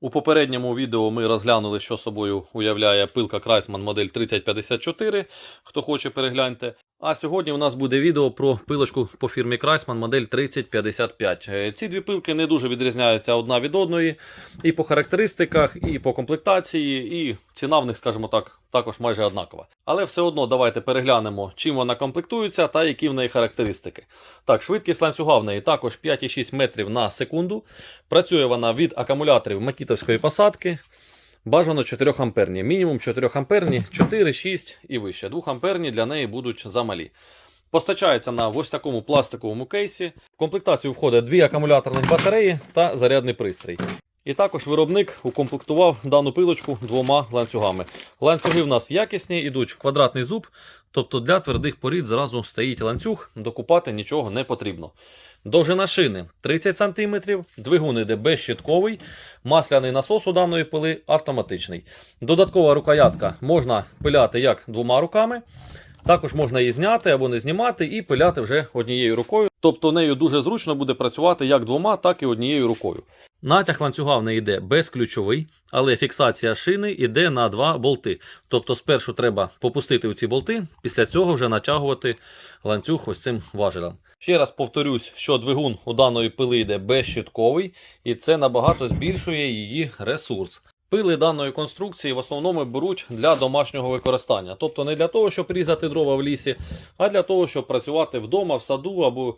У попередньому відео ми розглянули, що собою уявляє пилка Крайсман модель 3054. Хто хоче, перегляньте. А сьогодні у нас буде відео про пилочку по фірмі Крайсман модель 3055. Е, Ці дві пилки не дуже відрізняються одна від одної і по характеристиках, і по комплектації, і ціна в них, скажімо так, також майже однакова. Але все одно давайте переглянемо, чим вона комплектується та які в неї характеристики. Так, швидкість ланцюга в неї також 5,6 метрів на секунду. Працює вона від акумуляторів макітовської посадки. Бажано 4 амперні. Мінімум 4 амперні, 4, 6 і вище. 2 амперні для неї будуть замалі. Постачається на ось такому пластиковому кейсі. В комплектацію входить дві акумуляторних батареї та зарядний пристрій. І також виробник укомплектував дану пилочку двома ланцюгами. Ланцюги в нас якісні, йдуть в квадратний зуб, тобто для твердих порід зразу стоїть ланцюг, докупати нічого не потрібно. Довжина шини 30 см, двигун іде безщитковий, масляний насос у даної пили автоматичний. Додаткова рукоятка можна пиляти як двома руками, також можна її зняти або не знімати і пиляти вже однією рукою. Тобто нею дуже зручно буде працювати як двома, так і однією рукою. Натяг ланцюга в неї йде безключовий, але фіксація шини йде на два болти. Тобто спершу треба попустити у ці болти, після цього вже натягувати ланцюг ось цим важелем. Ще раз повторюсь, що двигун у даної пили йде безщитковий, і це набагато збільшує її ресурс. Пили даної конструкції в основному беруть для домашнього використання. Тобто не для того, щоб різати дрова в лісі, а для того, щоб працювати вдома, в саду або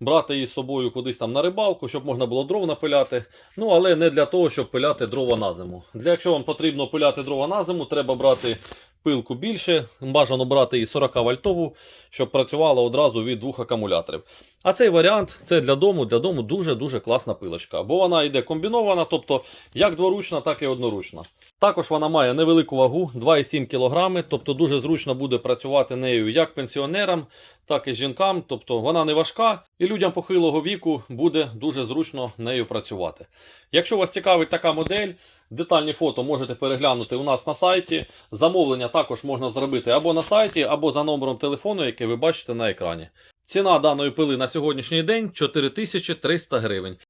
брати її з собою кудись там на рибалку, щоб можна було дров напиляти. Ну, але не для того, щоб пиляти дрова на зиму. Для якщо вам потрібно пиляти дрова на зиму, треба брати пилку більше, бажано брати і 40 вольтову, щоб працювала одразу від двох акумуляторів. А цей варіант це для дому, для дому дуже-дуже класна пилочка, бо вона йде комбінована, тобто як дворучна, так і одноручна. Також вона має невелику вагу 2,7 кг, тобто дуже зручно буде працювати нею як пенсіонерам, так і жінкам. Тобто вона не важка, і людям похилого віку буде дуже зручно нею працювати. Якщо вас цікавить така модель, детальні фото можете переглянути у нас на сайті. Замовлення також можна зробити або на сайті, або за номером телефону, який ви бачите на екрані. Ціна даної пили на сьогоднішній день 4300 гривень.